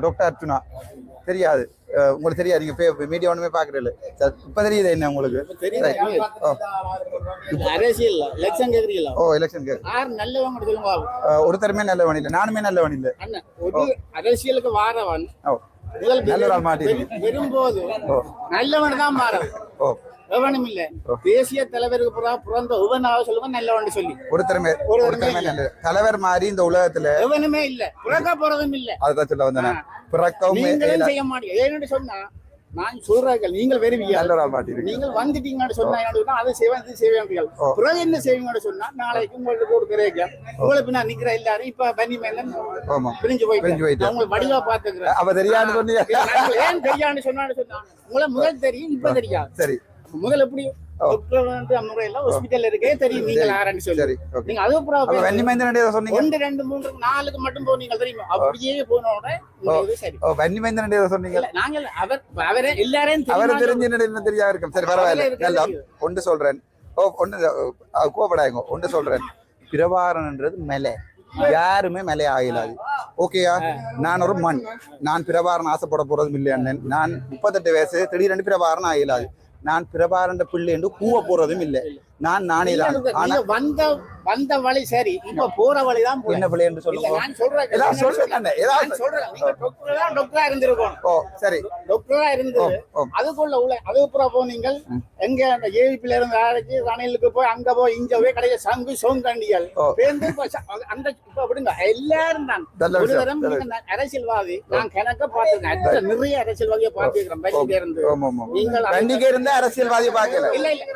Doctor Archuna தெரியாது. உங்களுக்கு தெரியாது. நீங்க மீடியா ஒண்ணுமே பாக்குறீங்க சார் இப்ப தெரியுது என்ன உங்களுக்கு? அரசியல் ஓ. எலெக்ஷன் ஒருத்தருமே நல்லவன் இல்லை. நானுமே நல்லவன் இல்லை. அரசியலுக்கு வாரவன். ஓ. முதல் நல்ல வெறும்போது ஓ. நல்லவன் தான் மாறவன். ஓ. எவனும் இல்ல. தேசிய தலைவருக்கு புறா பிறந்த உவனாக சொல்லுவான் நல்லவன் சொல்லி. ஒருத்தருமே ஒருத்தருமே நல்ல தலைவர் மாதிரி இந்த உலகத்துல எவனுமே இல்ல. பிறக்க போறதும் இல்ல. அதுதான் சொல்ல வந்தேன். பிறக்கவும் செய்ய மாட்டீங்க. ஏன்னு சொன்னா நான் சொல்றேன் நீங்கள் வருவீங்க நீங்கள் வந்துட்டீங்கன்னு சொன்னா அதை செய்வேன் இது செய்வேன் பிறகு என்ன செய்வீங்கன்னு சொன்னா நாளைக்கு உங்களுக்கு ஒரு கிடைக்கும் உங்களுக்கு நான் நிக்கிற எல்லாரும் இப்ப பனி மேல பிரிஞ்சு போயிட்டு. அவங்க வடிவா பாத்துக்கிறேன் அவ தெரியான்னு சொன்னீங்க. ஏன் தெரியான்னு சொன்னான்னு சொன்னா உங்களை முதல் தெரியும் இப்ப தெரியாது. சரி. முதல்ல எப்படி? ஒன்று சொல்றேன். கோபடாயங்க ஒன்று சொல்றேன். பிரபாரன்ன்றது மலை. யாருமே மலை ஆகலாது ஓகேயா நான் ஒரு மண். நான் பிரபாரன் ஆசைப்பட போறதும் இல்லை அண்ணன்? நான் முப்பத்தெட்டு வயசு திடீரென்று பிரபாரன் ஆகலாது நான் பிரபாரண்ட பிள்ளை என்று கூவ போறதும் இல்லை. நான் நானே தான். ஆனா வந்த வந்த வழி சரி. இப்ப போற வழிதான் போய் என்ன பிள்ளை என்று சொல்லுங்க. நான் சொல்றேன். ஏதாவது அண்ணே, ஏதாவது சொல்றேன். நீங்க டாக்டரா டாக்டரா இருந்திருக்கோம் ஓ சரி. டாக்டரா இருந்து. அதுக்குள்ள உள்ள அதுக்கப்புறம் போனீங்கள் எங்க அந்த ஏவிபில இருந்து அழைச்சி ரணிலுக்கு போய் அங்க போய் இங்க போய் கடையில சங்கு சோங்கண்டியல். ஓ. பேருந்து அந்த இப்ப விடுங்க. எல்லாரும் தான். ஒரு தரம் அரசியல்வாதி. நான் கணக்க பாத்துருக்கேன் அதுல நிறைய அரசியல்வாதியை பாத்துக்கிறேன் பைக்கில இருந்து நீங்கள் வண்டிக்கு இருந்த அரசியல்வாதி பார்க்கல. இல்ல இல்ல.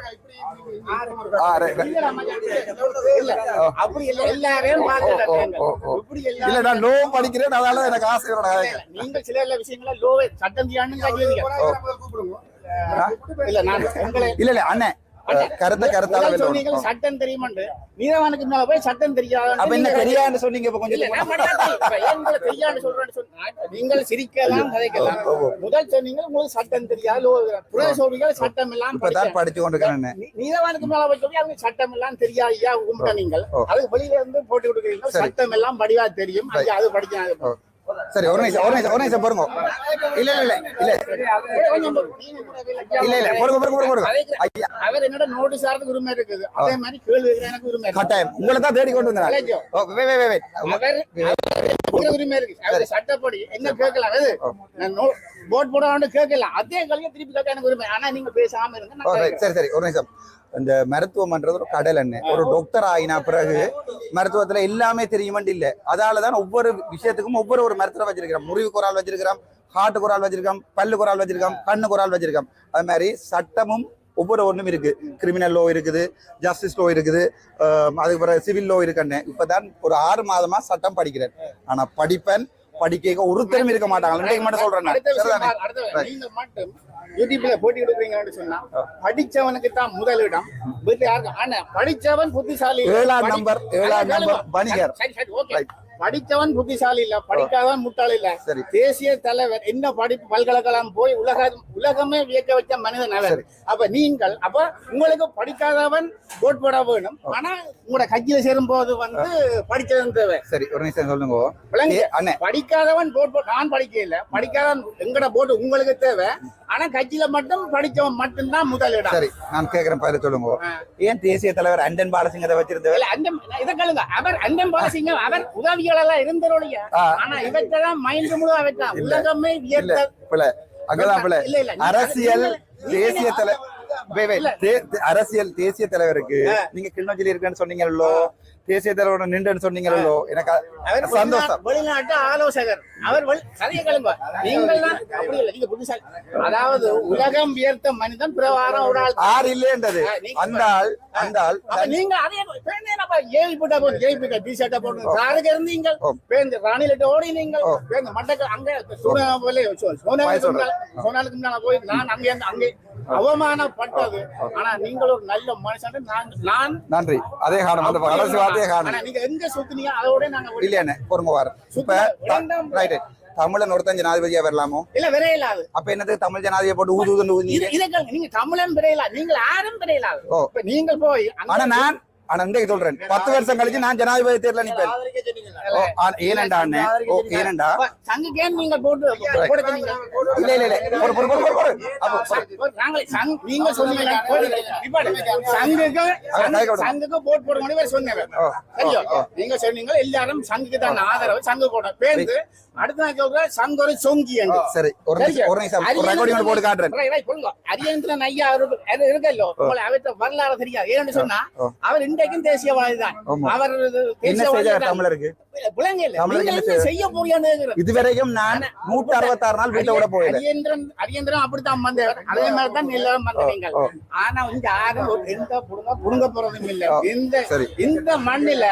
இல்ல நான் லோ படிக்கிறேன். அதனால எனக்கு ஆசை. நீங்க சில சில விஷயங்கள லோவே சட்டம் செய்யான்னு இல்ல நான் இல்ல இல்ல அண்ணன் கருத்தை கருத்தால சொன்னீங்க. சட்டம் தெரியுமாண்டு? நீதவானுக்கு மேல போய் சட்டம் தெரியாது அப்ப என்ன தெரியான்னு சொன்னீங்க இப்ப கொஞ்சம் தெரியான்னு சொல்றேன்னு சொன்னா நீங்கள் சிரிக்கலாம் கதைக்கலாம். முதல் சொன்னீங்க உங்களுக்கு சட்டம் தெரியாது புற சொல்றீங்க சட்டம் எல்லாம் இப்பதான் படிச்சு கொண்டிருக்கேன் நீ- நீதவானுக்கு மேல போய் சொல்லி அவங்க சட்டம் எல்லாம் தெரியாது ஐயா கும்பிட்ட நீங்கள். அதுக்கு வெளியில இருந்து போட்டு கொடுக்குறீங்க. சட்டம் எல்லாம் படிவா தெரியும். அது படிக்கலாம் ஓ. சரி ஒரு நிமிஷம் ஒரு நிமிஷம் ஒரு நிமிஷம் பாருங்க இல்ல இல்ல. இல்ல இல்ல இல்ல பொறுங்க பொறுங்க பொறுங்க பொறுங்க ஐயா. அவர் என்னோட நோட்டீஸ் ஆறதுக்கு உரிமை இருக்குது. அதே மாதிரி கேள்வி எனக்கு உரிமை கட்டாயம். உங்களை தான் தேடி கொண்டு வந்தேன் அலைஜோ. ஓ வே வே வே வே அவர் அவருக்கு உரிமை இருக்கு அவர் சட்டப்படி என்ன கேட்கலாம்? அது போட் போட வேண்டிய கேட்கலாம் அதே கல்வியை திருப்பி கேட்க எனக்கு உரிமை. ஆனா நீங்க பேசாம இருங்க. சரி சரி. ஒரு நிமிஷம். இந்த மருத்துவம்ன்றது ஒரு கடல் எண்ணெய் ஒரு டாக்டர் ஆயினா பிறகு மருத்துவத்துல எல்லாமே தெரியுமெண்டு இல்ல. அதால தான் ஒவ்வொரு விஷயத்துக்கும் ஒவ்வொரு ஒரு மருத்துவம் வச்சிருக்கிறோம். முறிவுக்கு ஒரு ஆள் வச்சிருக்கிறோம் ஹார்ட்டுக்கு ஒரு ஆள் வச்சிருக்கோம் பல்லுக்கு ஒரு ஆள் வச்சிருக்கோம் கண்ணுக்கு ஒரு ஆள் வச்சிருக்கோம் அது மாதிரி சட்டமும் ஒவ்வொரு ஒன்றும் இருக்கு. கிரிமினல் லோ இருக்குது ஜஸ்டிஸ் லோ இருக்குது அதுக்கு பிறகு சிவில் லோ இருக்குன்னு இப்பதான் ஒரு ஆறு மாதமா சட்டம் படிக்கிறேன் ஆனா படிப்பேன் படிக்க ஒருத்தரும் இருக்க மாட்டாங்க. மட்டும் சொல்றேன் யூடியூப்ல போட்டி கொடுக்குறீங்கன்னு சொன்னா படிச்சவனுக்கு தான் முதலிடம். வீட்டுல யாருக்கும் ஆனா படிச்சவன் புத்திசாலி. ஏழாம் நம்பர் ஏழாம் நம்பர். வணிகர். சரி சரி ஓகே. படிச்சவன் புத்திசாலி இல்ல படிக்காதவன் முட்டாள் இல்ல. சரி. தேசிய தலைவர் என்ன படிப்பு பல்கலைக்கழகம் போய் உலக உலகமே வியக்க வச்ச மனிதன் அவர் அப்ப நீங்கள் அப்ப உங்களுக்கு படிக்காதவன் ஓட் போட வேணும். ஆனா உங்களோட கையில சேரும் போது வந்து படிச்சவன் தேவை. சரி ஒரு நிமிஷம் சொல்லுங்க. படிக்காதவன் போட் நான் படிக்க இல்ல. படிக்காதவன் எங்கட போட்டு உங்களுக்கு தேவை. ஆனா கட்சியில மட்டும் படிச்சவன் மட்டும்தான் முதலிடம். சரி நான் கேக்குறேன் பதில் சொல்லுங்க. ஏன் தேசிய தலைவர் அண்டன் பாலசிங்கத்தை வச்சிருந்தவர்? அந்த இதை கேளுங்க. அவர் அந்த பாலசிங்க அவர் உதவியாளர் இருந்தவருடைய ஆ. ஆனா இவற்றெல்லாம் மைண்ட் முழுவா வச்சான் உலகமே இல்ல. அங்கதான் அரசியல் தேசிய தலை அரசியல் தேசிய தலைவருக்கு நீங்க கிளிநொச்சியில் இருக்கேன்னு சொன்னீங்களோ தேசிய தலைவரோட நின்றுன்னு சொன்னீங்களோ எனக்கு சந்தோஷம். வெளிநாட்டு- ஆலோசகர். அவர் நீங்கள் தான் அப்படி இல்லை நீங்க புத்திசாலி. அதாவது உலகம் வியர்த்த மனிதன் பிரகாரம் ஒரு ஆள். ஆறு இல்லைன்றது. அந்த ஆள் அந்த ஆள் நீங்க அதே ஏவி போட்டா போதும் ஏவி போட்டா டி ஷர்ட்டா போட்டு காருக்கு இருந்தீங்க. பேருந்து ராணிலிட்ட ஓடி நீங்க ஓ. பேருந்து மட்டக்க அங்க சோனா போல சோனாலுக்கு சொல்றேன். முன்னால போய் நான் அங்கே இருந்து ஆனா நீங்கள் ஒரு நல்ல மனுஷன். நான் நான் நன்றி. அதே காணும் அந்த கடைசி வார்த்தையே ஆனா காணும் நீங்க எங்க சுத்துனீங்க? அதோட நாங்க இல்லையானே பொறுங்க இப்ப. ரைட் தமிழன் ஒருத்தன் ஜனாதிபதியா வரலாமோ? இல்ல விரையிலாது அப்ப என்னது? தமிழ் ஜனாதிபதியை போட்டு ஊது ஊதுன்னு. நீங்க தமிழன் விரையிலா நீங்கள் யாரும் விரையிலாது ஓ. இப்ப நீங்கள் போய் அங்க- ஆனா நான் ஆனா இன்றைக்கு சொல்றேன். பத்து வருஷம் கழிச்சு நான் ஜனாதிபதி தேர்தல ஆ- ஏனண்டா அண்ணே. ஓ ஏனண்டா? நீங்க போட்டு போட சொன்னீங்க. இல்ல இல்ல இல்ல ஒரு ஒரு ஒரு ஒரு அப்போ நாங்களே சங்- நீங்க சொன்னீங்க. சங்குக்கு. சங்குக்கு போட். போட முடியும் சொன்னவர் ஓ, சரியோ. நீங்க சொன்னீங்க எல்லாரும் சங்குக்கு தான் ஆதரவு சங்கு போட. பேருந்து அடுத்த நான் சொல்றேன் சங்கு ஒரு சொங்கி என்று. சரி. ஒரு நிமிஷம் ஒரு நிமிஷம் ஒரு ரெக்கார்டிங் போட்டு காட்டுறேன். ரைட். அரியேந்திரன் ஐயா அவரு- இருக்கல்லோ? உங்களை அவர்ட்ட வரலாறு தெரியாது. ஏன்னு சொன்னா. அவர் இன்றைக்கும் தேசியவாதி தான். அவர் என்ன தேசியவாதி. தமிழருக்கு? விளங்க இல்ல. தமிழருக்கு நீங்க என்ன இதுவரைக்கும் நான் நூற்றி அறுபத்தாறு நாள் வீட்டை விட அரியேந்திரன் அரியேந்திரன் அப்படித்தான் வந்தவர் அதே மாதிரி தான் எல்லாரும் வந்தவங்க. ஆனா இங்க யாரும் ஒரு எந்த புடுங்க புடுங்க போறதும் இல்ல. இந்த. இந்த மண்ணில.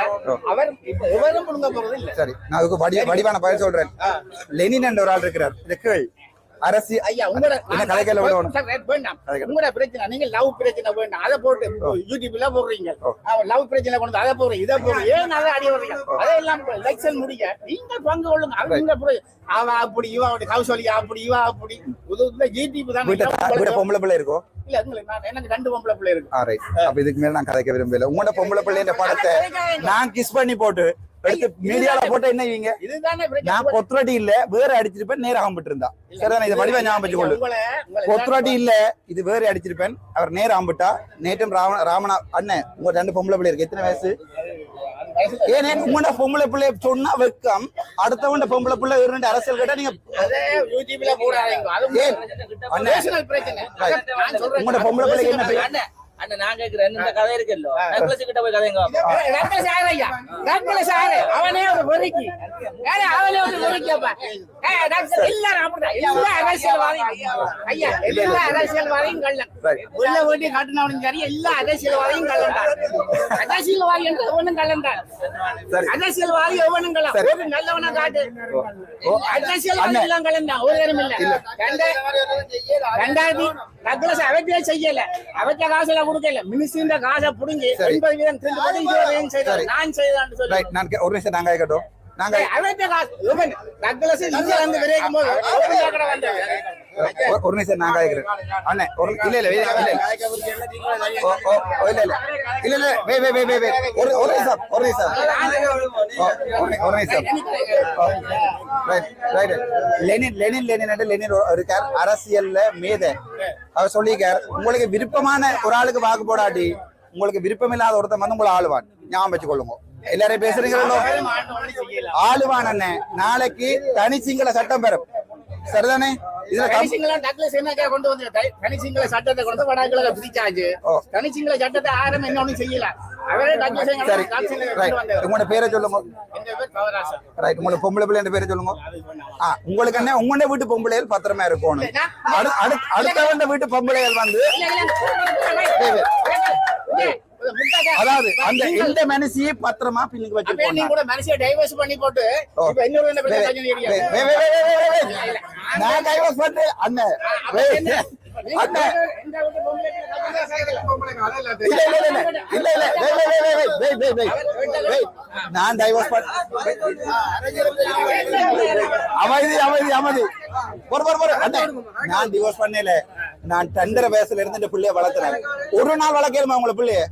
அவர் இப்ப எவரும் புடுங்க போறது இல்ல சரி நான் அதுக்கு வடி வடிவான பதில் சொல்றேன். லெனின் என்ற ஒரு ஆள் இருக்கிறார். இந்த கேள். அரசு ஐயா உங்களோட கலைக்கல வேண்டாம். உங்களோட பிரச்சனை நீங்க லவ் பிரச்சனை வேண்டாம். அதை போட்டு யூடியூப்ல போடுறீங்க. லவ் பிரச்சனை கொண்டு அதை போடுறீங்க இதை போடுறீங்க. ஏன் அதை அடி வர்றீங்க? அதெல்லாம் எலெக்ஷன் முடிக்க நீங்க பங்கு கொள்ளுங்க. அது நீங்க புரிய- அவ அப்படி இவ அப்படி கௌசல்யா அப்படி இவ அப்படி. யூடியூப் தான் பொம்பளை பிள்ளை இருக்கோ? இல்ல உங்களுக்கு எனக்கு ரெண்டு பொம்பளை பிள்ளை இருக்கு. இதுக்கு மேல நான் கதைக்க விரும்பல உங்களோட பொம்பளை பிள்ளைன்ற படத்தை நான் கிஸ் பண்ணி போட்டு மீடியால போட்டு என்ன இவங்க. நான் கொத்துராட்டி இல்ல வேற அடிச்சிருப்பேன் நேரம் ஆம்பிட்டு இருந்தா. சரிதானே இதை வடிவா ஞாபகம் வச்சுக்கொள்ளு. கொத்துராட்டி இல்ல இது வேற அடிச்சிருப்பேன் அவர் நேரம் ஆம்பிட்டா நேற்றும் ராவண ராமனா அண்ணன் உங்க ரெண்டு பொம்பளை பிள்ளை இருக்கு. எத்தனை வயசு? ஏனே உங்களோட பொம்பளை பிள்ளை சொன்னா வெக்கம். அடுத்தவண்ட பொம்பளை பிள்ளை இரண்டு அரசியல் கேட்டா நீங்க உங்களோட பொம்பளை பிள்ளைக்கு என்ன நான் கேக்குறேன். இந்த கதை இருக்குல்ல? நக்கலஸ் கிட்ட ஐயா. நக்கலஸ் யாரு அவனே ஒரு பொறுக்கி. யாரு அவனே ஒரு பொறுக்கியப்பா எல்லாரும் அப்படிதான் எல்லா அரசியல்வாதியும் ஐயா எல்லா அரசியல்வாதியும் கள்ளன் உள்ள ஓட்டி காட்டினவனும் என்று ஒவ்வொன்றும் கள்ளன்தான் அரசியல்வாதி ஒவ்வொன்றும் கள்ளம். ஒரு நல்லவனா காட்டு. அரசியல்வாதி எல்லாம் கள்ளந்தான் ஒரு நேரம் இல்ல. ரெண்டாயிரத்தி நக்கலஸ் அவற்றியே செய்யல. அவற்ற காசுல கொடுக்கல. மினிஸ்ட்ரியின் காசை புடுங்கி எண்பது வீதம் திரும்ப நான் செய்தான் சொல்லி நான் ஒரு நிமிஷம் நாங்க கேட்டோம். நாங்க. ஒரு- நிமிஷம் நான் கேட்கிறேன் அண்ணே ஒரு இல்ல இல்ல இல்ல இல்ல. இல்ல இல்ல இல்ல. இல்ல இல்ல வே வே வே வே வே. ஒரு ஒரு நிமிஷம் ஒரு நிமிஷம். ஒரு நிமிஷம் right right Lenin Lenin Lenin என்று லெனின் இருக்கார். அரசியல்ல மேதை. அவர் சொல்லியிருக்கார் உங்களுக்கு விருப்பமான ஒரு ஆளுக்கு வாக்கு போடாட்டி உங்களுக்கு விருப்பமில்லாத ஒருத்தன் வந்து உங்களை ஆளுவான். ஞாபகம் வச்சுக்கொள்ளுங்க. எல்லாரும் பேசுறீங்களோ? ஆளுவான் அண்ணன் நாளைக்கு தனி சிங்கள சட்டம் பெறும். சரிதானே? இதுல கொண்டு வந்து த- தனிச்சிங்கள சட்டத்தை கொண்டு வடக்குல பிரிச்சாச்சு. ஓ. தனிச்சிங்கள சட்டத்தை ஆரம் என்ன ஒண்ணும் செய்யல. அவரே டக்ளஸ் சரி. ரைட் உங்களோட பேரை சொல்லுங்க. ரைட் உங்களுக்கு பொம்பளை பிள்ளை பேரை சொல்லுங்க. ஆ உங்களுக்கு என்ன உங்களோட வீட்டு பொம்பளைகள் பத்திரமா இருக்கணும். அடு- அடு- அடுத்தவண்ட வீட்டு பொம்பளைகள் வந்து அதாவது அந்த இந்த மனசியை பத்திரமா பின்னுக்கு வச்சு கூட மனசியை டைவர்ஸ் பண்ணி போட்டு இப்ப இன்னொரு நான் டைவர்ஸ் பண்ணு அண்ணன் நான் டைவர்ஸ் பண்ண அமைதி அமைதி அமைதி பொறு நான் டிவோர்ஸ் பண்ணல நான் தந்திர வயசுல இருந்து இந்த பிள்ளைய வளர்த்துறேன். ஒரு நாள் வளர்க்கலுமா உங்களை பிள்ளைய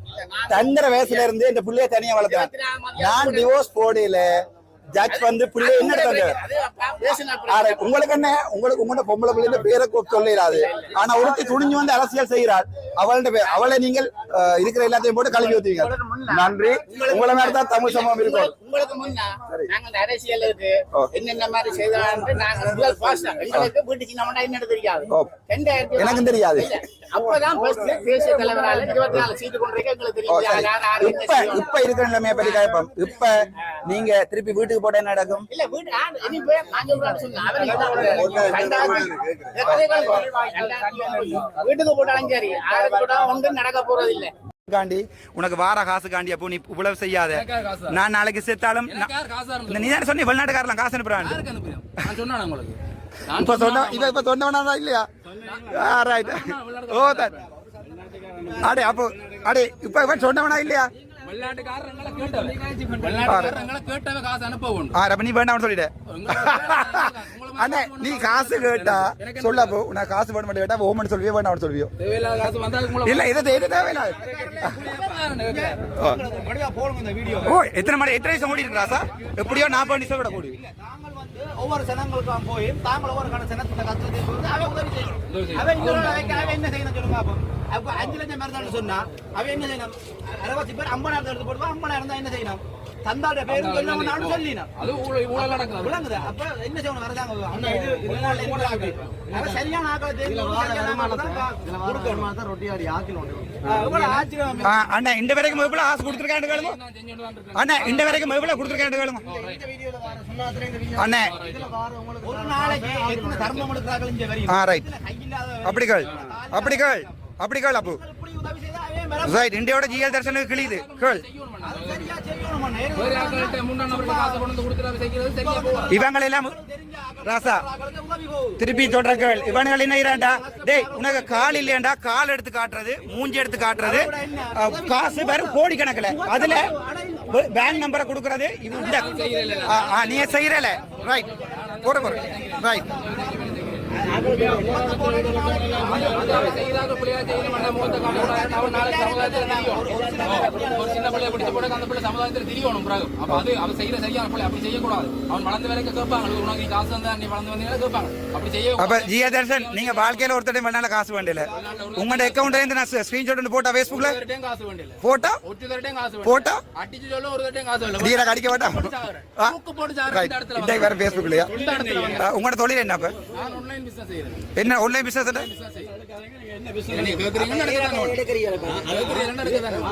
தந்திர வயசுல இருந்து இந்த பிள்ளைய தனியா வளர்த்துறேன். நான் டிவோர்ஸ் போடல. ஜட்ஜ் வந்து பிள்ளை என்ன எடுத்தாங்க உங்களுக்கு என்ன? உங்களுக்கு உங்களோட பொம்பளை பிள்ளை பேரை சொல்லிடாது ஆனா ஒருத்தி துணிஞ்சு வந்து அரசியல் செய்கிறாள் அவள்கிட்ட பே- அவளை நீங்கள் இருக்கிற எல்லாத்தையும் போட்டு கழுவி ஊத்துவீங்க. நன்றி. உங்களை மாதிரி தான் தமிழ் சமூகம் இருக்கும். உங்களுக்கு முன்னா. ஓ. என்னென்ன மாதிரி செய்தான்னு நாங்க முதல் first தான். எங்களுக்கு வீட்டுக்கு நம்ம என்னன்னு தெரியாது. எனக்கும் தெரியாது. அப்பதான் தேசிய தலைவரால இருபத்தி நாலு சீட்டு கொண்டிருக்க எங்களுக்கு தெரியும் என்ன இப்ப. இப்ப இருக்கிற நிலைமையை பற்றி கேட்போம். இப்ப நீங்க திருப்பி வீட்டுக்கு போட்ட என்ன நடக்கும்? வீட்டுக்கு போட்டாலும் சரி ஒன்றும் நடக்க போறது இல்ல. காண்டி உனக்கு வார காசு காண்டி அப்போ நீ இவ்வளவு செய்யாத. நான் நாளைக்கு செத்தாலும் நீ தான் சொன்னி வெளிநாட்டுக்காரலாம் காசு அனுப்புறான் இப்ப சொன்ன இவ இப்ப சொன்னவனா இல்லையா? ரைட் ஓ தட் அடே அப்போ அடே இப்ப இவன் சொன்னவனா இல்லையா? வெளிநாட்டுக்காரங்களை கேட்டவங்க காசு அனுப்ப வேண்டும் ஆ ரபனி வேண்டாம்னு சொல்லிட்டேன். அண்ணே நீ காசு கேட்டா சொல்ல போ நான் காசு வேணும் கேட்டா ஓமன் சொல்வியோ சொல்வியோ தேவையில்லாத காசு வந்தா உங்களை இல்ல இது இது தேவையில்ல ஓ. ஓ எத்தனை மணி எத்தனை வயசு ஓடி இருக்கா சார் எப்படியோ நாற்பது நிமிஷம் விட கூடி ஒவ்வொரு சனங்களுக்கும் போய் தாங்கள் ஒவ்வொரு கணக்கு சனத்துல கத்துறது வந்து அவன் உதவி செய்யணும் அவன் அவன் என்ன செய்யணும் சொல்லுங்க அப்போ. அப்ப அஞ்சு லட்சம் பேர் தான் சொன்னா அவன் என்ன செய்யணும்? அறுபத்தி பேர் ஐம்பதாயிரத்தை எடுத்து போடுவா ஐம்பதாயிரம் தான் என்ன செய்யணும்? தந்தாட பேரும் சொல்லாம நானும் சொல்லினோம் அது ஊழல் நடக்குது. விளங்குது. அப்ப என்ன செய்யணும்? வரதாங்க சரியான ஆக்களை தேடி சரியான ஆக்களை தான் கொடுக்கணும். ஆ, இவ்வளவு ஆச்சரியம் ஆ, அண்ணா இந்த வரைக்கும் எவ்வளவு ஆசை கொடுத்துருக்காண்டு கேளுங்க. நான் செஞ்சுட்டு தான் இருக்கேன் அண்ணா இந்த வரைக்கும் எவ்வளவு கொடுத்துருக்காண்டு கேளுங்க. அண்ணே. ஒரு நாளைக்கு எத்தனை தர்மம் எடுக்கிறார்கள் இங்க வரையும் ஆ ரைட் கையில்லாத அப்படிகள் அப்படிகள் அப்படிகள் அப்பு. ரைட் இந்தியாவோட ஜிஎல் தர்சனுக்கு கிளியுது கேள் இவங்களெல்லாம் எல்லாம் ராசா திருப்பி தொடர கேள் இவனுகள் என்ன செய்றான்டா? டேய் உனக்கு கால் இல்லையாண்டா? கால் எடுத்து காட்டுறது மூஞ்சி எடுத்து காட்டுறது. காசு வெறும் கோடி கணக்குல அதுல பேங்க் நம்பரை கொடுக்கறது இது இந்த ஆ, ஆ, நீ செய்யறல. ரைட் போட போற ரைட் செய்யறாங்க பிள்ளையா செய்யணும் அவன் நாளைக்கு சமுதாயத்தில் தெரியணும் ஒரு சின்ன பிள்ளைய பிடிச்ச போட அந்த பிள்ளை சமுதாயத்தில் தெரியணும் பிறகு அப்ப அது அவன் செய்யற சரியான பிள்ளை அப்படி செய்யக்கூடாது அவன் வளர்ந்து வரைக்கும் கேட்பாங்க உனக்கு நீ காசு வந்தா நீ வளர்ந்து வந்தீங்கன்னா கேட்பாங்க அப்படி செய்ய அப்ப ஜியா தர்ஷன் நீங்க வாழ்க்கையில ஒருத்தர் வேணால காசு வேண்டியல உங்களோட அக்கௌண்ட்ல இருந்து நான் ஸ்கிரீன்ஷாட் போட்டா ஃபேஸ்புக்ல காசு வேண்டியது போட்டா? போட்டா அடிச்சு சொல்ல ஒரு தரட்டையும் காசு வேண்டியது டீல கடிக்க வேண்டாம் போட்டு சாரு இந்த இடத்துல வேற ஃபேஸ்புக்லயா உங்களோட தொழில் என்ன அப்ப? என்ன ஆன்லைன் பிசினஸ்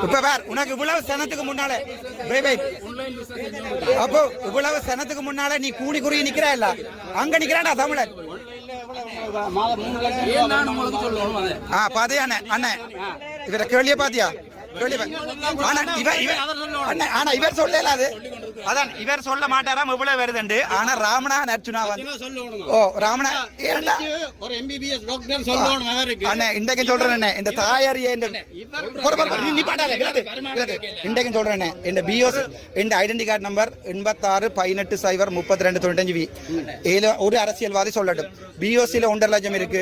இப்ப வேற உனக்கு இவ்வளவு சனத்துக்கு முன்னால அப்போ இவ்வளவு சனத்துக்கு முன்னால நீ கூடி குறுகி நிக்கிறா இல்ல? அங்க நிக்கிறாடா தமிழன். இவர கேள்விய பாத்தியா? கேள்விய பா- ஆனா இவ இவ அண்ணே ஆனா இவர் சொல்லல அது. அதான் இவர் சொல்ல மாட்டாராம் இவ்வளவு வருதுண்டு. ஆனா ராமனா நச்சுனா வந்து ஓ ராமனா ஏன்டா ஒரு எம்பிபிஎஸ் டாக்டர் சொல்லணும் அவருக்கு அண்ணே இன்றைக்கு சொல்றேன் இந்த தாயாரிய இந்த நீ- பாடாத. இன்றைக்கு சொல்றேன் இந்த பிஓஸ் இந்த ஐடென்டி கார்டு நம்பர் எண்பத்தாறு பதினெட்டு சைபர் முப்பத்தி ரெண்டு தொண்ணூத்தஞ்சு வி இதுல ஒரு அரசியல்வாதி சொல்லட்டும். பிஓசியில ஒன்றரை லட்சம் இருக்கு.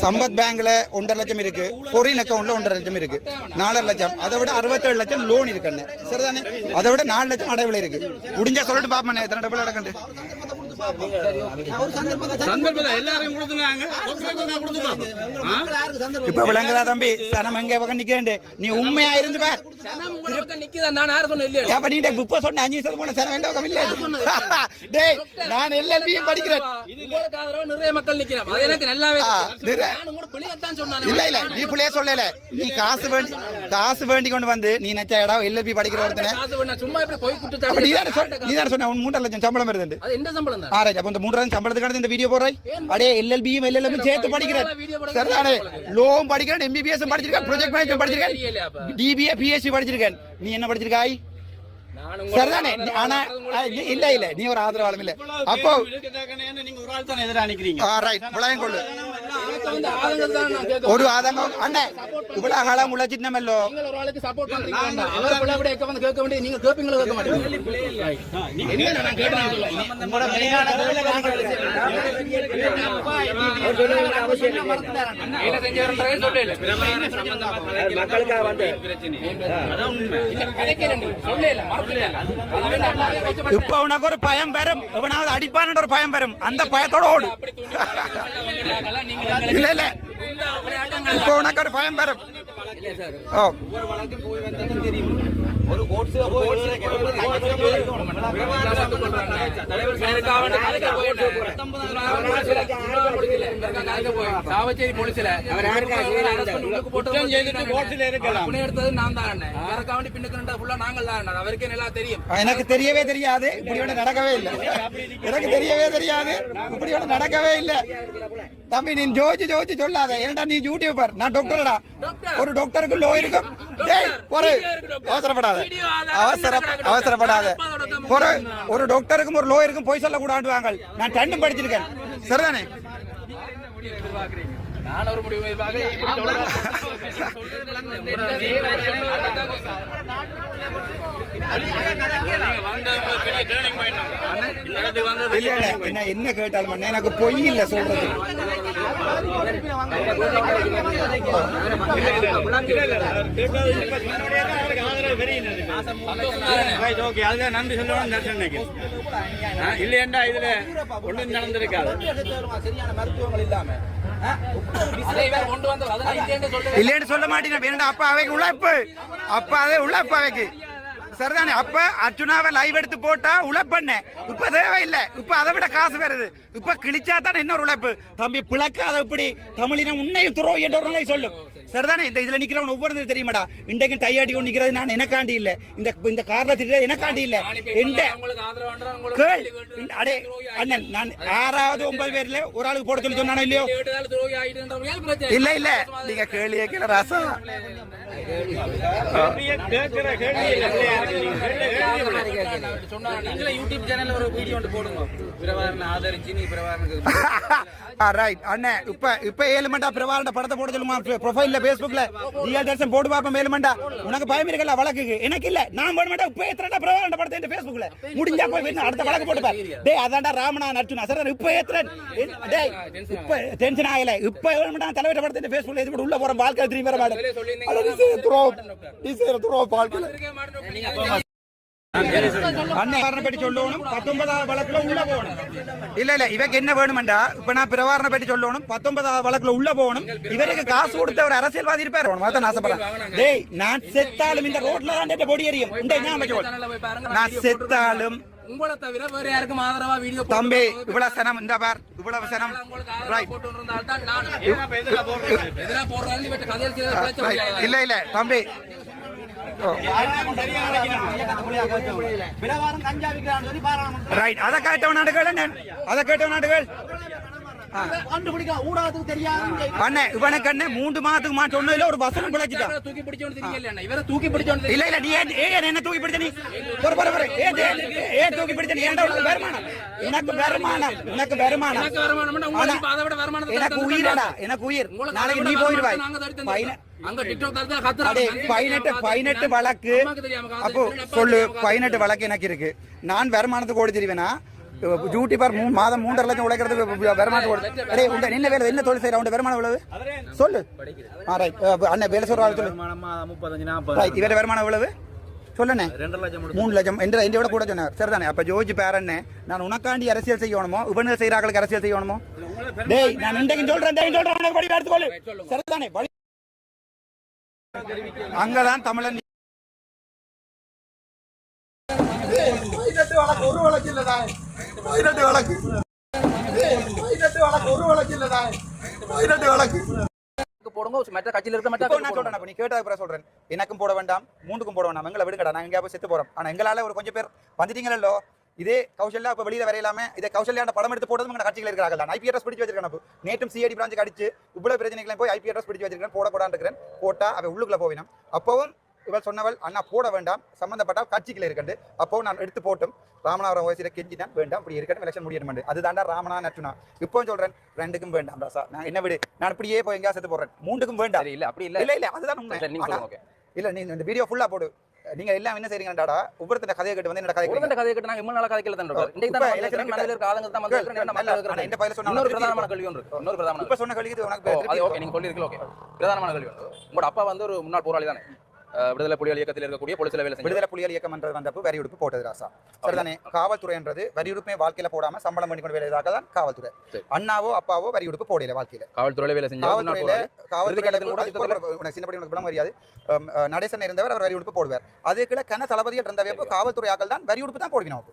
சம்பத் பேங்க்ல ஒன்றரை லட்சம் இருக்கு. பொரின் அக்கௌண்ட்ல ஒன்றரை லட்சம் இருக்கு. நாலரை லட்சம். அதை விட அறுபத்தேழு லட்சம் லோன் இருக்கு அண்ணே. சரிதானே? அதை விட நாலு லட்சம் அடைவில் இருக்கு. முடிஞ்சா சொல்லிட்டு பாப்பேன் எத்தனை டபுள் அடக்கண்டு இப்ப விளங்குதா தம்பி? சனம் எங்க பக்கம் நிக்கிறேன் நீ உண்மையா இருந்து பார். அப்ப நீ இப்ப சொன்ன அஞ்சு வருஷம் போன சனம் எந்த பக்கம் இல்ல டேய் நான் எல்எல்பி படிக்கிறேன். நிறைய மக்கள் நிக்கிறாங்க. அது எனக்கு நல்லாவே. இல்ல இல்ல நீ புள்ளைய சொல்லல. நீ காசு வேண்டி காசு வேண்டி கொண்டு வந்து நீ நச்ச இடம் எல்எல்பி படிக்கிற ஒருத்தனை காசு வேணா, சும்மா இப்படி போய் நீ தானே சொன்ன உன் லட்சம் சம்பளம் வருது அது என்ன சம்பளம்? ஆராய்ச்சி அப்ப இந்த மூன்றாயிரம் சம்பளத்துக்கான இந்த வீடியோ போடுறாய்? அடே எல்எல்பியும் எல்எல்எம் சேர்த்து படிக்கிறேன். சரிதானே? லோவும் படிக்கிறேன் எம்பிபிஎஸ் படிச்சிருக்கேன் ப்ராஜெக்ட் மேனேஜ்மெண்ட் படிச்சிருக்கேன்? டிபிஏ பிஎஸ்சி படிச்சிருக்கேன். நீ என்ன படிச்சிருக்காய்? சரிதானே? ஆனா இல்ல- இல்ல நீ ஒரு ஆதரவாளம் இல்ல. அப்போ நீங்க ஒரு ஆள் தானே எதிராக நிக்கிறீங்க. ரைட் விளையம் கொள்ளு. வந்து ஆளுங்க தான் நான் கேட்க ஒரு ஆதங்கம். அண்ணே இவ்வளவு காலம் உழைச்சிட்டமல்லோ எக்க வந்து இப்ப உனக்கு ஒரு பயம் பெறும் இவனாவது அடிப்பான்னு ஒரு பயம் பெறும் அந்த பயத்தோட ஓடு இல்ல இல்ல இப்ப உனக்கு ஒரு பயம் பெறும் ஓ சாவச்சேரி போலீஸ்ல குற்றம் செய்துட்டு கோர்ட்ல இருக்கலாம். எடுத்தது நான் தான் அண்ணன். யாருக்கா வேண்டி பின்னுக்கு ஃபுல்லா நாங்கள் தான் அவருக்கே நல்லா தெரியும். எனக்கு தெரியவே தெரியாது. இப்படி ஒண்ணு நடக்கவே இல்லை. எனக்கு தெரியவே தெரியாது. இப்படி ஒண்ணு நடக்கவே இல்லை. தம்பி நீ ஜோதிச்சு ஜோதிச்சு சொல்லாத. ஏன்டா நீ யூடியூபர் நான் டாக்டர்டா ஒரு டாக்டருக்கு லோ இருக்கும். ஒரு அவசரப்படாத. அவசர அவசரப்படாத. ஒரு ஒரு டாக்டருக்கும் ஒரு லோ இருக்கும் போய் சொல்ல கூடாண்டுவாங்க நான் ரெண்டும் படிச்சிருக்கேன். சரிதானே? நான் ஒரு முடிவு இப்படி என்ன என்ன கேட்டாலும் எனக்கு பொய் இல்ல சொல்றது நன்றி சொல்லணும் இல்லையண்டா இதுல ஒன்றும் நடந்திருக்காது சரியான மருத்துவங்கள் இல்லாம இல்லைன்னு சொல்ல மாட்டேன் அப்ப அவைக்கு உழைப்பு அப்ப அதே உழைப்பு அவைக்கு சரிதானே? அப்ப அர்ஜுனாவை லைவ் எடுத்து போட்டா உழைப்பண்ண இப்ப தேவையில்லை இப்ப அதை விட காசு வருது இப்ப கிழிச்சா தானே இன்னொரு உழைப்பு. தம்பி பிளக்காத இப்படி தமிழினம் உன்னை துறோ என்ற சொல்லும். சரிதானே? இந்த இதுல நிக்கிறவன் ஒவ்வொரு தெரியுமாடா? இன்றைக்கு டையாடி கொண்டு நிக்கிறது நான் எனக்காண்டி இல்ல. இந்த இந்த கார்ல திரிகிறது எனக்காண்டி இல்ல. எந்த அடே அண்ணன் நான் ஆறாவது ஒன்பது பேர்ல ஒரு ஆளுக்கு போட சொல்லி சொன்னானோ இல்லையோ? இல்ல இல்ல நீங்க கேள்வி கேட்கல ராசா யூடியூப் சேனல்ல ஒரு வீடியோ ஒன்று போடுங்க பிரபாகரன் ஆதரிச்சு நீ பிரபாகரனுக்கு ரைட் அண்ணே இப்ப இப்ப ஏழு மண்டா பிரபாகரன் படத்தை போட சொல்லுமா? ப்ரொஃபைல்ல பேஸ்புக்ல ஜியா தர்சன் போட்டு பாப்போம் ஏழு மண்டா உனக்கு பயம் இருக்கல வழக்குக்கு. எனக்கு இல்ல. நான் போட மாட்டேன். இப்ப ஏத்துறா பிரபாகரன் படத்தை இந்த பேஸ்புக்ல முடிஞ்சா போய் அடுத்த வழக்கு போட்டு பாரு. டேய் அதான்டா ராமனா நட்டுனா சார் இப்ப ஏத்துறேன். டேய் இப்ப டென்ஷன் ஆகல. இப்ப மண்டா தலைவர் படத்தை பேஸ்புக்ல இது உள்ள போற வாழ்க்கை திரும்பி வர மாட்டேன். துரோ துரோ வாழ்க்கை காரண பற்றி சொல்லணும் பத்தொன்பதாவது வழக்குல உள்ள போகணும் இல்ல இல்ல இவக்கு என்ன வேணுமெண்டா இப்ப நான் பிரவாரண பற்றி சொல்லணும் பத்தொன்பதாவது வழக்குல உள்ள போகணும் இவருக்கு காசு கொடுத்த ஒரு அரசியல்வாதி இருப்பாரு அதான் ஆசைப்படுறேன் டேய் நான் செத்தாலும் இந்த ரோட்ல தான் இந்த பொடி எரியும் இந்த ஞாபகம் வச்சுக்கோ. நான் செத்தாலும் உங்களை தவிர வேற யாருக்கும் ஆதரவா வீடியோ தம்பி இவ்வளவு சனம் இந்த பார் இவ்வளவு சனம் உங்களுக்கு ஆதரவா ரைட் போட்டு இருந்தால் தான் நான் எதிரா போடுறாங்க இவற்றை கதையில் செய்த பிரச்சனை முடியாது. இல்ல இல்ல தம்பி ரைட் அதை கேட்டவன் நாடுகள் என்ன? அதை கேட்டவன் நாடுகள் கண்டுபிடிக்க ஊடகத்துக்கு தெரியாது. அண்ணே இவனுக்கு அண்ணே மூன்று மாதத்துக்கு மாட்டு ஒண்ணு ஒரு வசனம் பிழைச்சிட்டான் தூக்கி பிடிச்சோன்னு தெரியல அண்ணா. இவரை தூக்கி பிடிச்சோன்னு இல்ல இல்ல நீ ஏன் என்ன தூக்கி பிடிச்ச நீ? ஒரு தூக்கி பிடிச்ச நீ? ஏன்டா உனக்கு வருமானம்? வருமானம் எனக்கு வருமானம் உயிரடா எனக்கு உயிர். நாளைக்கு நீ போயிடுவாய் பையன- பதினெட்டு வழக்கு. அப்போ சொல்லு பதினெட்டு வழக்கு எனக்கு இருக்கு. நான் வருமானத்துக்கு ஓடி தெரிவேனா? டியூட்டி பார் மூணு மாதம் மூன்றரை லட்சம் உழைக்கிறதுக்கு வருமானம் ஓடு. அடே உண்ட என்ன வேலை என்ன தொழில் செய்யற உண்ட வருமானம் எவ்வளவு? சொல்லு. ஆ ரைட் அண்ணன் வேலை சொல்ற சொல்லு. ரைட் இவர வருமானம் எவ்வளவு? சொல்லுண்ணே. ரெண்டு லட்சம் மூணு லட்சம். என்ற எந்த விட கூட சொன்னார். சரிதானே? அப்ப ஜோஜி பேரண்ணே நான் உனக்காண்டி அரசியல் செய்யணுமோ? இவனுக்கு செய்யறாங்களுக்கு அரசியல் செய்யணுமோ? டேய் நான் இன்றைக்கு சொல்றேன் உனக்கு படி எடுத்துக்கொள்ளு சரிதானே? அங்கதான் தமிழன் ஒரு வழக்கு இல்லதா பதினெட்டு வழக்கு பதினெட்டு வழக்கு ஒரு வழக்கு இல்லதா பதினெட்டு வழக்கு போடுங்க மற்ற கட்சியில இருக்க மற்ற நான் சொல்றேன் நீ கேட்டது சொல்றேன் எனக்கும் போட வேண்டாம் மூணுக்கும் போட வேண்டாம் எங்களை விடுங்கடா நாங்க எங்கேயா போய் செத்து போறோம் ஆனா எங்களால ஒரு கொஞ்சம் பேர் வந்துட்டீங்களோ இதே கௌசல்யா இப்ப வெளியில வரையலாம இதே படம் எடுத்து போடுறது எங்க கட்சிகள் இருக்கிறாங்க தான் ஐபி அட்ரஸ் பிடிச்சு வச்சிருக்கேன் நேற்றும் சிஐடி பிரான்ச்சுக்கு அடிச்சு இவ்வளவு பிரச்சனைகளை போய் ஐபி அட்ரஸ் பிடிச்சு வச்சிருக்கேன் போடக்கூடாது இருக்கிறேன் போட்டா அவ உள்ளுக்குள்ள போவினோம் அப்பவும் இவள் சொன்னவள் அண்ணா போட வேண்டாம். சம்பந்தப்பட்ட கட்சிகள் இருக்கண்டு. அப்போ நான் எடுத்து போட்டும். ராமநாதபுரம் வயசுல கெஞ்சிதான் வேண்டாம் இப்படி இருக்கட்டும் எலெக்ஷன் முடியணும் அதுதான்டா ராமனா நட்டுனா இப்போ சொல்றேன். ரெண்டுக்கும் வேண்டாம் ராசா. நான் என்ன விடு? நான் இப்படியே போய் எங்கேயா செத்து போடுறேன் மூண்டுக்கும் வேண்டாம். இல்ல அப்படி இல்ல. இல்ல இல்ல அதுதான் உண்மை. நீங்க. இல்ல நீ இந்த வீடியோ ஃபுல்லா போடு. நீங்க எல்லாம் என்ன செய்றீங்கடாடா ஒவ்வொருத்தர கதையை கேட்டு வந்து என்னோட கதை ஒருத்தன் கதையை கேட்டு நாங்க இவ்வளவு நாளா தான் இருக்கோம். இன்றைக்கு தான் இப்ப நான் election வந்திருக்கிறேன், மனதில் இருக்க ஆதங்கத்தை தான் கேள், வந்திருக்கிறேன், நான் நல்லா, மக்கள் ஆனா இந்த பையில சொன்னா இன்னொரு திருப்பி பிரதானமான இருக்கும். கேள்வி ஒன்று. இருக்கு. இன்னொரு பிரதானமான இப்ப சொன்ன கழிவு உனக்கு அது ஓகே நீங்க ஓகே. பிரதானமான கேள்வி ஒன்று. உங்களோட அப்பா வந்து ஒரு முன்னாள் போராளி தானே விடுதலை புலிகள் இயக்கத்தில் இருக்கக்கூடிய போலீஸ்ல வேலை விடுதலை புலிகள் இயக்கம் என்றது வந்தப்போ வரி உடுப்பு போட்டது ராசா. சரிதானே? காவல்துறைன்றது வரி உடுப்பே வாழ்க்கையில போடாம சம்பளம் பண்ணி கொண்டு வேலையாக தான் காவல்துறை. அண்ணாவோ அப்பாவோ வரி உடுப்பு போடல வாழ்க்கையில. காவல்துறையில வேலை செஞ்ச காவல்துறையில. காவல்துறையில ஒரு- உனக்கு அம், அஹ், நடேசன் இருந்தவர் அவர் வரி உடுப்பு போடுவார். அதுக்குள்ள கன தளபதிகள் இருந்தவே காவல்துறை ஆக்கள் தான் வரி உடுப்பு தான் போடுவினோம்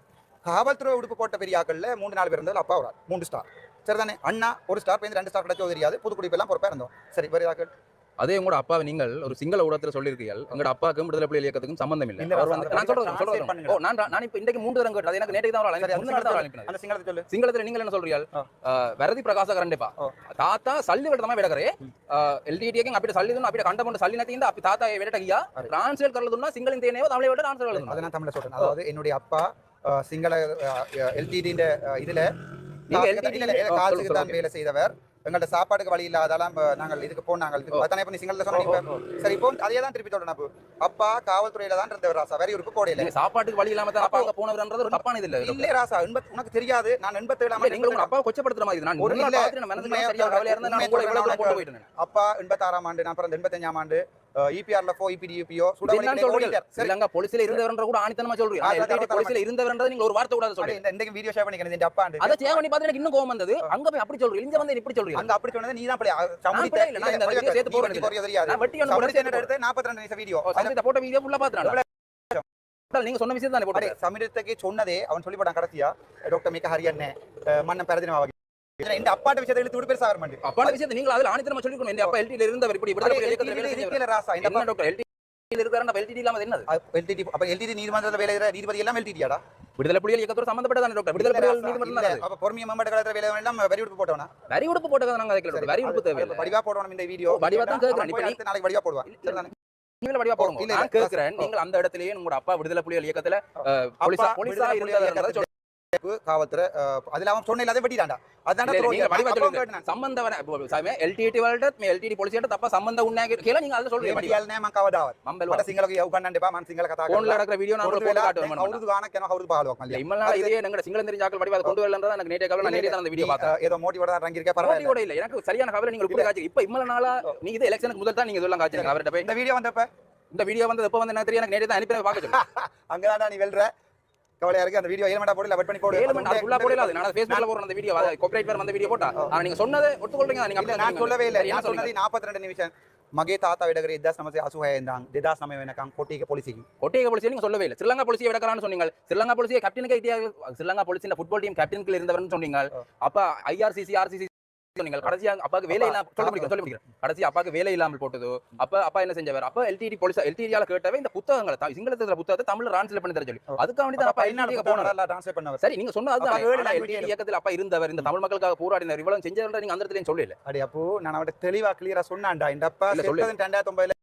காவல்துறை உடுப்பு போட்ட பெரிய ஆக்கள்ல மூணு நாலு பேர் இருந்தது அப்பா ஒரு மூணு ஸ்டார் சரிதானே? அண்ணா ஒரு ஸ்டார் பேருந்து ரெண்டு ஸ்டார் கிடைச்சோ தெரியாது. புதுக்குடி எல்லாம் பொறுப்பா இருந்தோம். சரி வேறு ஆக்கள்? அதே கூட அப்பாவை நீங்கள் ஒரு சிங்கள ஊடகத்தில் சொல்லியிருக்கீர்கள். எங்களோட அப்பாவுக்கும் விடுதலை புலி இயக்கத்துக்கும் சம்பந்தம் இல்லை. நான் சொல்றேன் சொல்றேன் நான் நான் இன்றைக்கு மூன்று தரம் கேட்டது எனக்கு நேற்று தான் சிங்களத்தில் சிங்களத்தில் நீங்கள் என்ன சொல்றீர்கள்? வரதி பிரகாச கரண்டேப்பா தாத்தா சல்லி விடமா விடகரே எல்டிடிக்கு அப்படி சல்லிதுன்னு அப்படி கண்ட கொண்டு சல்லினத்தையும் அப்படி தாத்தா விடட்டகியா டிரான்ஸ்லேட் கரலதுன்னா சிங்களின் தேனேவோ தமிழை விட டிரான்ஸ்லேட் அதை நான் தமிழை சொல்றேன். அதாவது என்னுடைய அப்பா சிங்கள எல்டிடின்ற இதுல நீங்க வேலை செய்தவர். எங்கள்ட்ட சாப்பாடுக்கு வழி இல்லாதாலாம் இப்ப நாங்கள் இதுக்கு போனாங்க அதானே இப்ப சிங்கள சொன்னீங்க சரி இப்போ அதே தான் திருப்பி தொடரணும் அப்போ. அப்பா காவல்துறையில தான் இருந்தவர் ராசா வேற உறுப்பு போடையில சாப்பாட்டுக்கு வழி இல்லாம தான் அப்பா போனவர்ன்றது ஒரு தப்பான இது இல்ல இல்ல ராசா எண்பத் உனக்கு தெரியாது. நான் எண்பத்தி இல்ல, நீங்க உங்க ஏழாம் அப்பாவை கொச்சப்படுத்துற மாதிரி நான் ஒரு நாள் அப்பா எண்பத்தாறாம் ஆண்டு நான் பிறந்த எண்பத்தஞ்சாம் ஆண்டு இபிஆர்ல போ இபிடிபிஓ போலீஸ்ல இருந்தவர்ன்ற கூட ஆணித்தனமா சொல்றீங்க. போலீஸ்ல இருந்தவர்ன்றது நீங்க ஒரு வார்த்தை கூட சொல்றீங்க இந்த வீடியோ ஷேர் பண்ணிக்கிறேன் இந்த அப்பா அத ஷேர் பண்ணி பார்த்து எனக்கு இன்னும் கோவம் வந்தது. அங்க போய் அப்படி சொல்றீங்க. இங்க வந்து இப்படி சொல்றீங்க. அங்க அப்படி சொன்னது நீ தான் அப்படியே சமுடிட்ட இல்ல. நான் இந்த சேர்த்து போறேன் தெரியாது நான் வட்டி ஒன்னு எடுத்து 42 நிமிஷம் வீடியோ அந்த போட்டோ வீடியோ ஃபுல்லா பாத்துறான் நீங்க சொன்ன விஷயம் தானே போட்டோ சமீரத்துக்கு சொன்னதே அவன் சொல்லி போட்டான் கடைசியா. டாக்டர் மிக்க ஹரியண்ணே மன்னன் பரதினமாக இந்த அப்பாட்ட விஷயத்தை இழுத்து விட்டு பெருசா வர மாட்டேன் அப்பான விஷயத்தை நீங்க அதுல ஆணித்தனமா சொல்லிக்கணும். அப்பா எல்டில இருந்தவர் இப்படி செஞ்சவர். ராசா இந்த டாக்டர் எல்டி இருக்காருன்னா எல்டிடி இல்லாம என்னது? எல்டிடி அப்ப எல்டிடி நீதிமன்றத்துல வேலை நீதிபதி எல்லாம் எல்டிடியாடா விடுதலை புலிகள் இயக்கத்தோட சம்பந்தப்பட்டதானே டாக்டர் விடுதலை புலிகள் நீதிமன்றம். அப்ப பொறுமையா மேம்பட்ட காலத்துல வேலை எல்லாம் வரி உடுப்பு போட்டவனா? வரி உடுப்பு போட்டதை நாங்க வைக்கல வரி உடுப்பு தேவையில்லை. வடிவா போடணும் இந்த வீடியோ. வடிவா தான் கேக்குறேன். இப்ப நாளைக்கு வடிவா போடுவான் சரிதானே? நீங்களே வடிவா போடுங்க. நான் கேக்குறேன். நீங்கள் அந்த இடத்துலயே உங்களோட அப்பா விடுதலை புலிகள் இயக்கத்துல போலீஸா போலீஸா காவல்துறை அது இல்லாம சொன்ன அதை வெட்டிட்டாண்டா அதான் சம்பந்தவன எல்டிடி வேர்ல்ட் எல்டிடி போலீஸ் சம்பந்த உண்டாங்க நீங்க அத சொல்றீங்க மடியால் நேம் பால் வாக்கம் இல்ல இம்மல கொண்டு வரலன்றத வீடியோ ஏதோ மோட்டிவேட் தான் ரங்கி இல்ல எனக்கு சரியான கவல நீங்க கொடுக்க காட்சி இப்போ நாளா நீ இது எலெக்ஷனுக்கு தான் நீங்க இதெல்லாம் காட்சி இந்த வீடியோ வந்தப்ப? இந்த வீடியோ வந்தது எப்போ வந்து என்ன தெரியும் எனக்கு நேரே தான் அனுப்பி பார்க்க சொல்லு. அங்கதான் நீ வெல்ற. கவலையா இருக்கு அந்த வீடியோ ஏழு போடல வெட் பண்ணி போடு ஏழு மணி அது ஃபுல்லா போடல அது நான் ஃபேஸ்புக்ல போறேன் அந்த வீடியோ கார்ப்பரேட் வேற அந்த வீடியோ போட்டா ஆனா நீங்க சொன்னதை ஒத்துக்கொள்றீங்க நீங்க இல்ல, அப்படியே நான் சொல்லவே இல்ல என்ன நான் சொன்னீங்க சொன்னது 42 நிமிஷம் මගේ තාතා වැඩ කරේ 1986 ඉඳන් 2009 වෙනකම් කොට්ටියක පොලිසියකින් ஒட்டிக போலீஸ் நீங்க சொல்லவே இல்ல ஸ்ரீலங்கா போலீஸை விடக்கறான்னு சொன்னீங்க ஸ்ரீலங்கா போலீஸை கேப்டனுக்கு ஐடியா ஸ்ரீலங்கா போலீஸின் ஃபுட்பால் டீம் கேப்டனுக்கு இருந்தவர்னு சொன்னீங்க அப்ப ஐஆர்சிசி ஆர்சிசி சொன்னீங்க கடைசியா அப்பாக்கு வேலை இல்லாம சொல்ல முடியும் சொல்ல முடியும் கடைசி அப்பாக்கு வேலை இல்லாமல் போட்டது அப்ப அப்பா என்ன செஞ்சவர்? அப்ப எல்டிடி போலீஸ் எல்டிடியால கேட்டவே இந்த புத்தகங்களை த- சிங்களத்துல புத்தகத்தை தமிழ்ல டிரான்ஸ்லேட் பண்ணி தர சொல்லி. அதுக்காக வேண்டி தான் அப்பா எல்டிடி போனார் போனல ட்ரான்ஸ்லேட் பண்ணவர்? சரி நீங்க சொன்ன அதுதான். LTT இயக்கத்தில் அப்பா இருந்தவர். இந்த தமிழ் மக்களுக்காக போராடினார். இவ்வளவு செஞ்சவர் நீங்க அந்த இடத்துல சொல்லல? அடி அப்போ நான் அவட்ட தெளிவா கிளியரா சொன்னான்டா. இந்த அப்பா இல்ல, சொல்லு. செத்தது 2009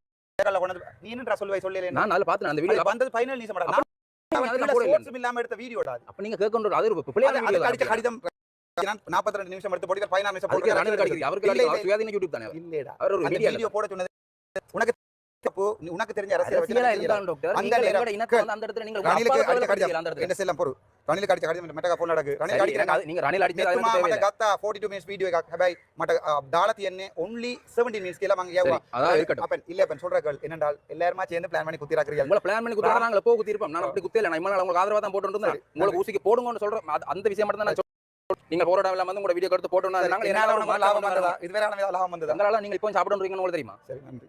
ல கொண்டு வந்து- நீ என்னடா சொல்லுவை சொல்லல நான் அதுல பார்த்தேன் அந்த வீடியோ வந்தது ஃபைனல் அதுல போடல. சோர்ஸ் இல்லாம எடுத்த வீடியோடா அப்ப நீங்க கேட்கணும் அது ஒரு அது நாற்பத்தி ரெண்டு நிமிஷம் எடுத்து போட்டு பதினாறு நிமிஷம் போட்டு அவருக்கு யூடியூப் தானே இல்லடா. அவர் வீடியோ போட சொன்னது உனக்கு உனக்கு தெரிஞ்ச அரசியல் ரணில் நீங்க ரணில் அடிச்ச கடிதம் மெட்ட கத்தா வீடியோ மட்ட தாளத்தி என்ன ஒன்லி 17 மினிட்ஸ் கேல வாங்க ஏவா அதான் இல்ல அப்பன் சொல்ற பிளான் பண்ணி குத்திராக்கறீங்க பிளான் பண்ணி குத்திராங்க நாங்க நான் அப்படி குத்தில நான் உங்களுக்கு ஆதரவா போட்டு உங்களுக்கு ஊசிக்கு போடுங்கன்னு சொல்றேன் அந்த விஷயம் மட்டும் தான் நீங்க போராட்டம் இல்லாம வந்து உங்க வீடியோ எடுத்து போட்டோம்னா நாங்க உனக்கு லாபம் வந்ததா இது வேற லாபம் வந்ததா அதனால நீங்க இப்போ சாப்பிடுறீங்கன்னு உங்களுக்கு தெரியுமா சரி நன்றி?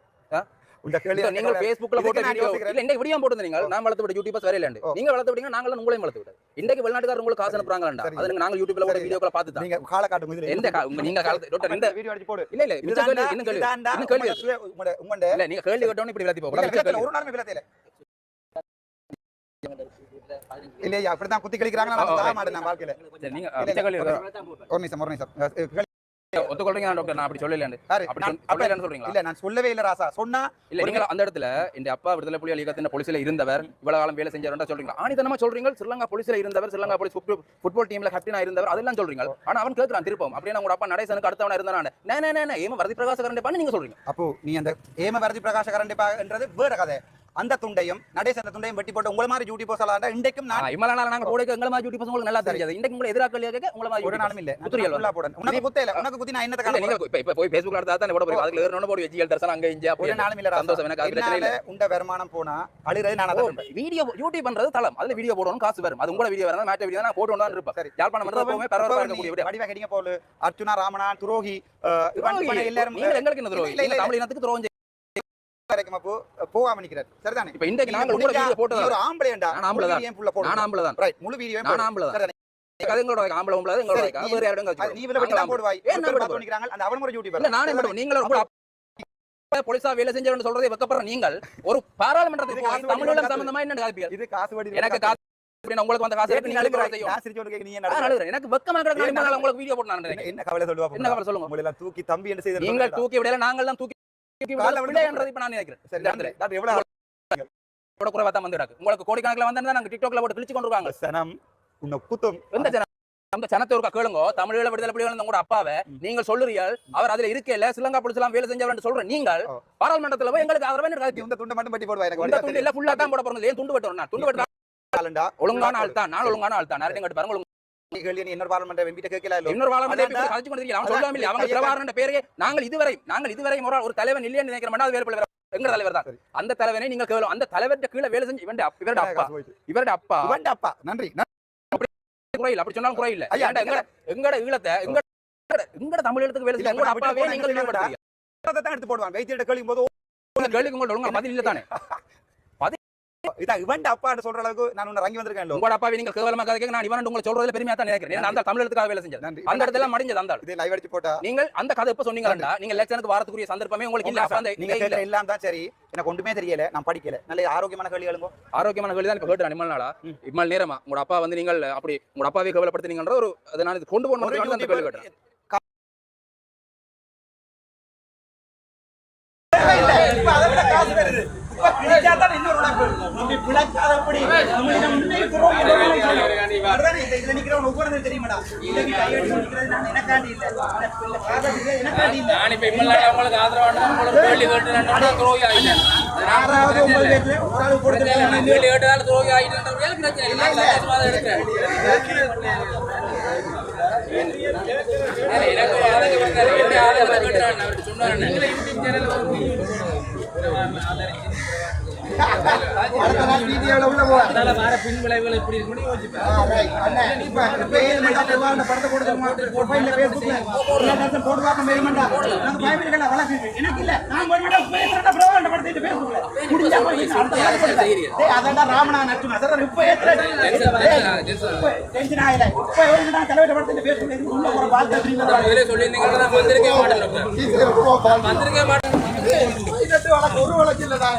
உங்க நீங்க இதுக்கு போட்ட. இல்ல இந்த வீடியோ போட்டுருந்தீங்க நான் வளர்த்து விட யூடியூபர்ஸ் ஓ. நீங்க வளர்த்து விட்டீங்க நாங்களும் உங்களையும் வளர்த்து விட்டது இன்னைக்கு வெளிநாட்டுக்காரர் உங்களுக்கு காசு அனுப்புறாங்கடா. அது நாங்க யூடியூப்ல சரி. வீடியோக்களை பார்த்து தான் நீங்க கால காட்டுங்க இதுல எந்த உங்க- நீங்க காலத்து டாக்டர் இந்த வீடியோ அடிச்சு போடு இல்ல இல்ல மிச்ச இதுதான்டா கேள்வி இன்னும் கேள்வி உங்களோட உங்களோட இல்ல நீங்க கேள்வி கேட்டோன்னு இப்படி விளத்தி போக கூடாது. ஒரு நாளுமே விளக்கல இல்லையா அப்படிதான் குத்தி கழிக்கிறாங்க நான் மாட்டேன் வாழ்க்கையில. நீங்க? ஒரு நிமிஷம் ஒரு நிமிஷம் ஒத்துக்கொள்றீங்க டாக்டர் நான் அப்படி சொல்லல யாரு? அப்படி நான் சொல்- அப்ப- சொல்லலைன்னு சொல்றீங்களா? இல்ல நான் சொல்லவே இல்ல ராசா. சொன்னா இல்ல நீங்க அந்த இடத்துல இந்த அப்பா விடுதலை புலிகள் இயக்கத்தின் போலீஸ்ல இருந்தவர் இவ்வளவு காலம் வேலை செஞ்சவர்ன்றா சொல்றீங்க ஆணித்தனமா சொல்றீங்க ஸ்ரீலங்கா போலீஸ்ல இருந்தவர் ஸ்ரீலங்கா போலீஸ் ஃபுட்பால் டீம்ல கேப்டனா இருந்தவர் அதெல்லாம் சொல்றீங்க ஆனா அவன் கேட்கறான் திருப்பம் அப்படியே உங்க அப்பா நடேசனுக்கு அடுத்தவனா இருந்தானே நே நே நே, நே ஏமா வரதி பிரகாச பண்ணி நீங்க சொல்றீங்க. அப்போ நீ அந்த ஏம வரதி பிரகாஷ கரண்டிப்பான்றது வேற கதை. அந்த துண்டையும் நடேச அந்த துண்டையும் வெட்டி போட்டு உங்கள மாதிரி டியூட்டி போசலாண்டா இன்றைக்கும் நான் இம்மல நாள் நாங்க போடுக்க எங்களை மாதிரி டியூட்டி உங்களுக்கு நல்லா தெரியாது. இன்னைக்கு உங்களை எதிராக்கள் கேட்க உங்களை மாதிரி ஒரு நாளும் இல்ல. குத்துறியல் ஆ போடணும். உனக்கு குத்த இல்ல. உனக்கு குத்தி நான் நீங்க காரணம்? இப்ப இப்ப போய் Facebook ல எடுத்தா தான் போட போறீங்க? அதுல ஏறணும் போடி வெஜிகள் தரசன் அங்க இங்க ஒரு நாளும் இல்ல. சந்தோஷம். எனக்கு அது பிரச்சனை இல்ல உண்ட வருமானம் போனா அழுறது நான். வீடியோ யூடியூப் பண்றது தளம். அதுல வீடியோ போடணும் காசு வரும். அது உங்களோட வீடியோ வரணும் மேட்ட வீடியோ நான் போட்டு தான் இருப்பேன். சரி. யாழ்ப்பாணம் மட்டும் எப்பவுமே பரவாயில்ல இப்ப இருக்கக்கூடிய நீ வீடியோ வடிவ கடிங்க போல. அர்ச்சுனா ராமனா துரோகி இவன் எல்லாரும் நீங்க எங்களுக்கு என்ன துரோகி. தமிழ் இனத்துக்கு துரோகம் வரைக்கும் அப்போ போகாம நிக்கிறார். சரிதானே? இப்ப இன்றைக்கு நாங்க நீ உங்களோட முடிஞ்சா வீடியோ நீ போட்டு ஒரு ஆம்பளையண்டா நான் ஆம்பளை தான். முழு வீடியோ full ஆ நான் போடு ஆம்பளை தான். ரைட் முழு வீடியோ நான் ஆம்பளை தான். அது எங்களோட ஆம்பளை உம்பளை அது எங்களோட சரி, வைக்கா. நீ- வேற யாரும் அது நீ இவள வெட்டி தான் போடுவாய். ஏன் நான் ஒருத்தர் போடுவேன்? பார்த்து நிக்கிறாங்க. அந்த அவன் ஒரு யூடியூபர் இல்ல நானே மட்டும் நீங்களும் உங்களோட அப்பா போலீஸா வேலை செஞ்சவன்னு சொல்றதை வெக்கப்படுற நீங்கள் ஒரு பாராளுமன்றத்துக்கு இது போய் காசு தமிழ் வடி சம்பந்தமா என்ன காப்பீர்கள் இது காசு வடி எனக்கு காசு உங்களுக்கு வந்த காசு என்ன. எனக்கு வெக்கமா உங்களுக்கு வீடியோ போட்டு நான் என்ன-. என்ன கவலை சொல்லுவா என்ன கவலை சொல்லுங்க? தூக்கி தம்பி என்று செய்து நீங்கள் தூக்கி விடல நாங்கள் தான் தூக்கி குறைவா தான் வந்து உங்களுக்கு கோடிக்கணக்கில் வந்தா நாங்க டிக்டாக்ல போட்டு கிழிச்சு கொண்டு இருக்காங்க சனம் உன்னை குத்தம். எந்த ஜனம் அந்த சனத்தை ஒரு கேளுங்க. தமிழீழ விடுதலை புலிகள் உங்களோட அப்பாவை நீங்கள் சொல்லுறீர்கள். அவர் அதுல இருக்கல ஸ்ரீலங்கா போலீஸ் எல்லாம் வேலை செஞ்சவர் சொல்ற நீங்கள். பாராளுமன்றத்துல போய் எங்களுக்கு ஆதரவு என்ன இந்த துண்டை மட்டும் பட்டி போடுவா எனக்கு இந்த துண்டு இல்ல ஃபுல்லா தான் போட போறோம் ஏன் துண்டு வெட்டணும் துண்டு வெட்டா. ஒழுங்கான ஆள் தான். நான் ஒழுங்கான ஆள் தான். நிறைய பாருங்க கேள்வி இன்னொரு பார்லிமெண்ட் எம்பிட்ட கேட்கல இன்னொரு அதான்டா. கழிச்சு கொண்டு அவங்க பேரே நாங்கள் இதுவரை நாங்கள் இதுவரை ஒரு தலைவன் இல்லைன்னு நினைக்கிற மாட்டா அது வேறு எங்க தலைவர் தான். அந்த தலைவனை நீங்கள் கேளும். அந்த தலைவர்கிட்ட கீழே வேலை செஞ்சு இவன் இவருடைய அப்பா. இவருடைய அப்பா. நன்றி. அப்படி சொன்னாலும் குறையில்லை எங்கட எங்கட ஈழத்தை எங்கட எங்கட தமிழ் எழுத்துக்கு வேலை செஞ்சு அப்பாவே நீங்கள் தான் எடுத்து போடுவான் வைத்தியிட்ட கேள்வியும் போது கேள்விக்கு உங்களோட ஒழுங்கா பதில் இல்ல தானே இதான் இவன்ட அப்பான்னு சொல்ற அளவுக்கு நான் உன்னை ரங்கி வந்திருக்கேன் உங்களோட அப்பாவை நீங்கள் கேவலமா கதைக்க நான் இவன் உங்களை சொல்றதுல பெருமையா தான் நினைக்கிறேன். அந்த தமிழ் எழுத்துக்காக வேலை செஞ்சது நன்றி. அந்த இடத்துல மடிஞ்சது அந்த. இது லைவ் அடிச்சு போட்டா? நீங்கள் அந்த கதை எப்ப சொன்னீங்களா நீங்க எலெக்ஷனுக்கு வாரத்துக்குரிய சந்தர்ப்பமே உங்களுக்கு இல்ல. நீங்க எல்லாம் தான் சரி. எனக்கு ஒன்றுமே தெரியல. நான் படிக்கல. நல்ல ஆரோக்கியமான கேள்வி எழுங்க ஆரோக்கியமான கேள்வி தான் இப்ப கேட்டு இம்மல் நாளா. இம்மல் நேரமா? உங்களோட அப்பா வந்து நீங்கள் அப்படி உங்களோட அப்பாவை கேவலப்படுத்துனீங்கன்ற ஒரு நான் இது கொண்டு அந்த கேள்வி கேட்டேன் இப்ப அதை விட காசு வருது இப்ப பிடிச்சாதான் இன்னொரு உழைப்பு நம்ம பிழைக்காத எப்படி நம்மளிடம் இந்த இதுல நிக்கிறவன் ஒவ்வொரு தெரியுமாடா? இன்னைக்கு கையெழுத்து நிக்கிறது நான் எனக்காண்டி இல்ல. இல்ல, பாரதத்துல எனக்காண்டி இல்ல. நான் இப்ப இம்மல்லாட உங்களுக்கு ஆதரவான உங்களுக்கு கேள்வி கேட்டு துரோகி ஆயிட்டேன் யாராவது ஒன்பது பேர்ல ஒரு ஆள் கொடுத்துருக்காங்க நான் கேள்வி கேட்டதால துரோகி ஆயிட்டேன்ற பிரச்சனை இல்லை. நான் சந்தோஷமா தான் இருக்கிறேன். இல்ல, எனக்கு ஒரு ஆதரவு வந்தாரு. என்ன ஆதரவு கேட்டாரு அவர்கிட்ட சொன்னாரு யூடியூப் அடுத்த நாள் வீடியோல உள்ள போவா சேனல் வர பின் விளைவுகள் எப்படி இருக்குன்னு யோசிப்பேன் ஆ, right. அண்ணே, இப்ப இப்ப ஏழு மணி நேரத்துல வா, அந்த படத்தை போடுறதுக்கு மாட்டு- profile ல Facebookல எல்லா நேரத்தையும் போட்டு பார்ப்போம், ஏழு மணி நேரம். நாங்க பயப்படுகல, வழக்கு. எனக்கு இல்ல. நான் போய் மட்டும் பேசுறேன்டா, bro, அந்த படத்தை எடுத்து Facebookல. முடிஞ்சா போய் அடுத்த நாள் போடுறேன். டேய், அதான்டா ராமனா நச்சுனா. அதான் இப்ப ஏத்துறேன். டேய், இப்ப tension ஆகல. இப்ப எவ்வளவு நான் தலைவர்கிட்ட படத்தை எடுத்து Facebookல எடுத்து உள்ள போற வார்த்தை அப்படிங்கிறத இவரே சொல்லியிருந்தீங்கன்னா நான் வந்திருக்கே மாட்டேன் ஒரு வழக்கு இல்லடா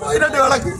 பதினெட்டு வழக்கு